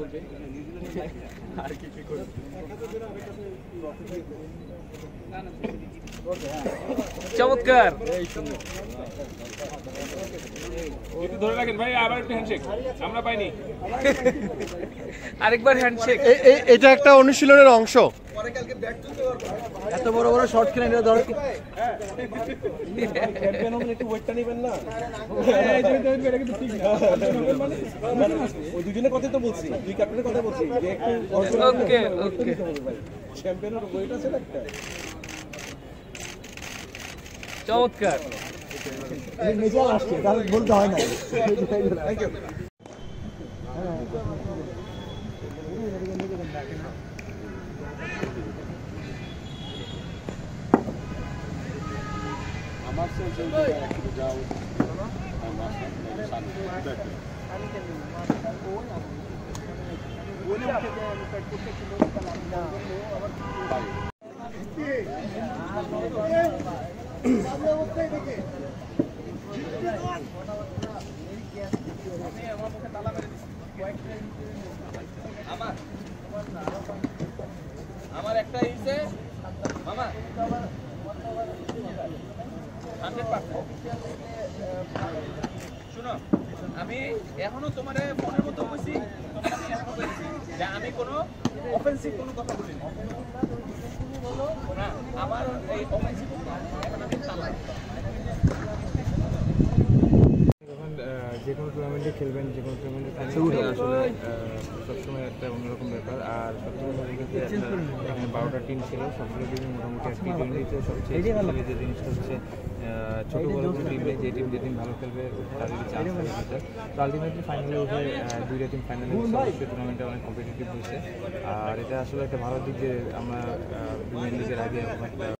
করবে আর কি কি করবে? চমৎকার। ধরে রাখেন ভাই আবার একটু হ্যান্ডশেক আমরা পাইনি। আরেকবার হ্যান্ডশেক এটা একটা অনুশীলনের অংশ। এত বড় বড় শর্ট খেলেন এটা দরকার একটু ওয়েটটা নেবেন না ওই দুজনের কথাই তো বলছি দুই ক্যাপ্টেনের কথা বলছি যে একটু ওকে ওকে চ্যাম্পিয়নের ওয়েট আছে একটা চমৎকার মেজাল আসছে তাহলে বলতে হয় না। আমার একটা ইসে মামা। শুনো, আমি এখনও তোমার মনের মতো বলছি আমি কোনো অফেন্সিভ কোনো কথা বলি না, আমার এই অফেন্সিভ এখন আমি যে কোনো টুর্নামেন্টে খেলবেন যে কোনো টুর্নামেন্টে আসলে সবসময় একটা অন্যরকম ব্যাপার। আর সবথেকে ভালো এখানে বারোটা টিম ছিল সবগুলো টিমে মোটামুটি আর টি টোয়েন্টিতে সবচেয়ে যে জিনিসটা হচ্ছে ছোট বড় টিমে যে টিম যেদিন ভালো খেলবে তাদের চান্স থাকবে। তো আলটিমেটলি ফাইনালে উঠে দুইটা টিম ফাইনালে অবশ্যই টুর্নামেন্টটা অনেক কম্পিটিটিভ হয়েছে। আর এটা আসলে একটা ভালো দিক যে আমরা প্রিমিয়ার লিগের আগে একটা